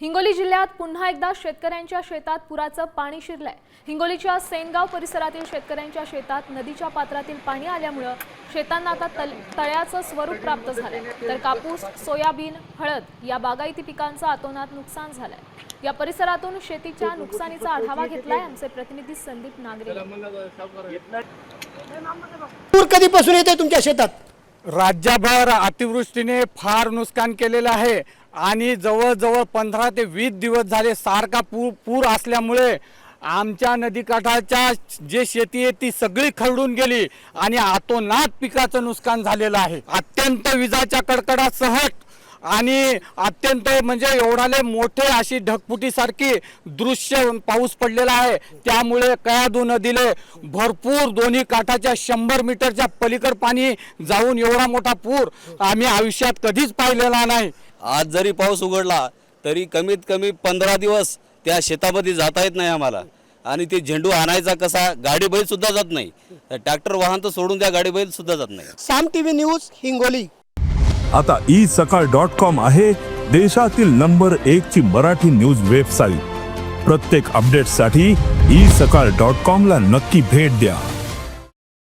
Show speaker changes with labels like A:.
A: हिंगोली जिल्ह्यात पुन्हा एकदा शेतकऱ्यांच्या शेतात पुराचं पाणी शिरलंय. हिंगोलीच्या सेनगाव परिसरातील शेतकऱ्यांच्या शेतात नदीच्या पात्रातील पाणी आल्यामुळं शेतांना आता तल तळ्याचं स्वरूप प्राप्त झालंय. तर कापूस सोयाबीन हळद या बागायती पिकांचं अतोनात नुकसान झालंय. या परिसरातून शेतीच्या नुकसानीचा आढावा घेतलाय आमचे प्रतिनिधी संदीप नागरे.
B: पूर कधीपासून येते तुमच्या शेतात?
C: राज्यभर अतिवृष्टीने फार नुकसान केलेलं आहे. आणि जवळजवळ पंधरा ते वीस दिवस झाले सारखा पूर पूर असल्यामुळे आमच्या नदीकाठाच्या जे शेती आहे ती सगळी खरडून गेली आणि आतोनात पिकाचं नुकसान झालेलं आहे. अत्यंत विजाच्या कडकडासह आणि अत्यंत म्हणजे एवढाले मोठे अशी ढगफुटीसारखी दृश्य पाऊस पडलेला आहे. त्यामुळे कयादू नदीले भरपूर दोन्ही काठाच्या शंभर मीटरच्या पलीकड पाणी जाऊन एवढा मोठा पूर आम्ही आयुष्यात कधीच पाहिलेला नाही.
D: आज जरी पाऊस उघडला तरी कमीत कमी पंधरा दिवस त्या शेतामध्ये जाता येत नाही आम्हाला. आणि ते झेंडू आणायचा कसा गाडी बैल सुद्धा जात नाही. ट्रॅक्टर वाहन तर सोडून त्या गाडी बैल सुद्धा जात नाही.
B: Saam TV news Hingoli.
E: आता ई सकाळ डॉट कॉम आहे देशातील नंबर एक ची मराठी न्यूज वेबसाईट. प्रत्येक अपडेटसाठी ई सकाळ डॉट कॉम ला नक्की भेट द्या.